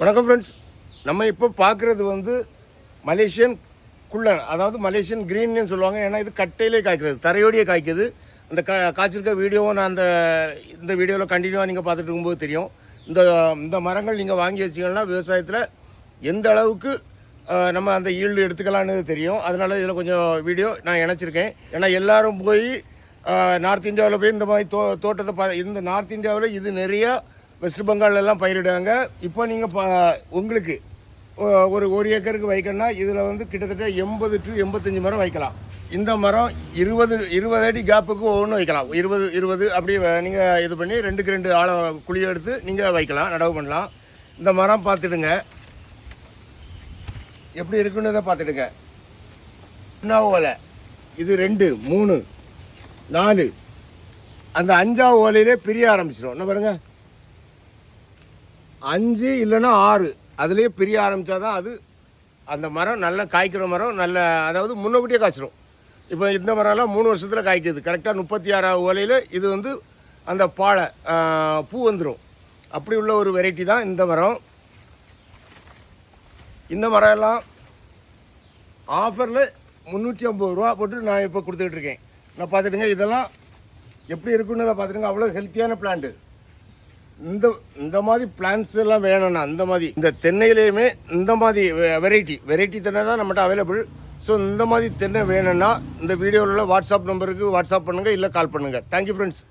வணக்கம் ஃப்ரெண்ட்ஸ் நம்ம இப்போ பார்க்குறது வந்து மலேசியன் குள்ளன் அதாவது மலேசியன் க்ரீன்னு சொல்லுவாங்க. ஏன்னா இது கட்டையிலே காய்க்கிறது தரையோடையே காய்க்குது. அந்த கா காய்ச்சிருக்க வீடியோவும் நான் அந்த இந்த வீடியோவில் கண்டினியூவாக நீங்கள் பார்த்துட்டு இருக்கும்போது தெரியும். இந்த இந்த மரங்கள் நீங்கள் வாங்கி வச்சிங்கன்னா விவசாயத்தில் எந்த அளவுக்கு நம்ம அந்த ஈல்டு எடுத்துக்கலான்னு தெரியும். அதனால் இதில் கொஞ்சம் வீடியோ நான் இணைச்சிருக்கேன். ஏன்னா எல்லோரும் போய் நார்த் இந்தியாவில் போய் இந்த மாதிரி தோ தோட்டத்தை பா இந்த நார்த் இந்தியாவில் இது நிறையா வெஸ்ட் பெங்காலெல்லாம் பயிரிடுவாங்க இப்போ நீங்கள் பா உங்களுக்கு ஒரு ஒரு ஏக்கருக்கு வைக்கணும்னா இதில் வந்து கிட்டத்தட்ட எண்பது டு எண்பத்தஞ்சு மரம் வைக்கலாம். இந்த மரம் இருபது இருபது அடி கேப்புக்கு ஒவ்வொன்றும் வைக்கலாம். இருபது இருபது அப்படி நீங்கள் இது பண்ணி ரெண்டுக்கு ரெண்டு ஆழம் குழி எடுத்து நீங்கள் வைக்கலாம் நடவு பண்ணலாம். இந்த மரம் பார்த்துடுங்க. எப்படி இருக்குன்னு பார்த்துடுங்க. என்ன ஓலை. இது ரெண்டு மூணு நாலு. அந்த அஞ்சாவது ஓலையிலே பிரிய ஆரம்பிச்சிடும் என்ன பாருங்கள் அஞ்சு இல்லைன்னா ஆறு. அதுலேயே பிரிய ஆரம்பித்தாதான் அது அந்த மரம் நல்ல காய்க்கிற மரம் நல்ல அதாவது முன்னக்கூட்டியே காய்ச்சிரும். இப்போ இந்த மரம்லாம் மூணு வருஷத்தில் காய்க்குது. கரெக்டாக முப்பத்தி ஆறாவது ஓலையில் இது வந்து அந்த பாலை பூ வந்துடும் அப்படி உள்ள ஒரு வெரைட்டி தான் இந்த மரம். இந்த மரம் எல்லாம் ஆஃபரில் முந்நூற்றி ஐம்பது ரூபா போட்டு நான் இப்போ கொடுத்துக்கிட்டு இருக்கேன். நான் பார்த்துட்டுங்க இதெல்லாம் எப்படி இருக்குன்னு அதை பார்த்துட்டுங்க அவ்வளோ ஹெல்த்தியான பிளான்ட்டு இந்த இந்த மாதிரி பிளான்ஸ் எல்லாம் வேணும்னா அந்த மாதிரி இந்த தென்னையிலையுமே இந்த மாதிரி வெரைட்டி வெரைட்டி தென்னை தான் நம்மகிட்ட அவைலபிள் ஸோ இந்த மாதிரி தென்னை வேணும்னா இந்த வீடியோவில் உள்ள வாட்ஸ்அப் நம்பருக்கு வாட்ஸ்அப் பண்ணுங்கள் இல்லை கால் பண்ணுங்கள் தேங்க்யூ ஃப்ரெண்ட்ஸ்